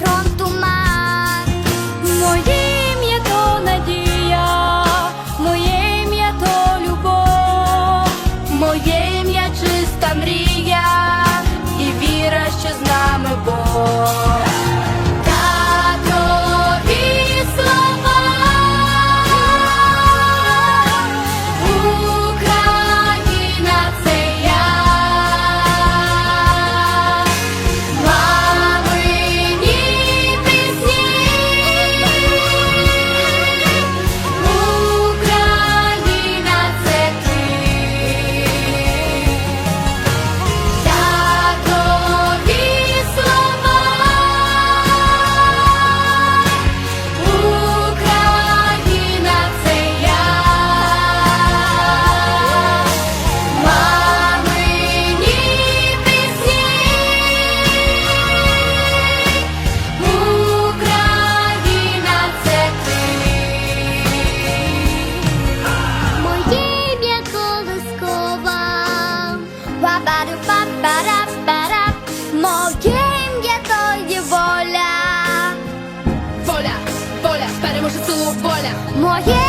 pronto Пара-пара, моє ім'я то є воля. Воля, воля, переможе силу воля. Моє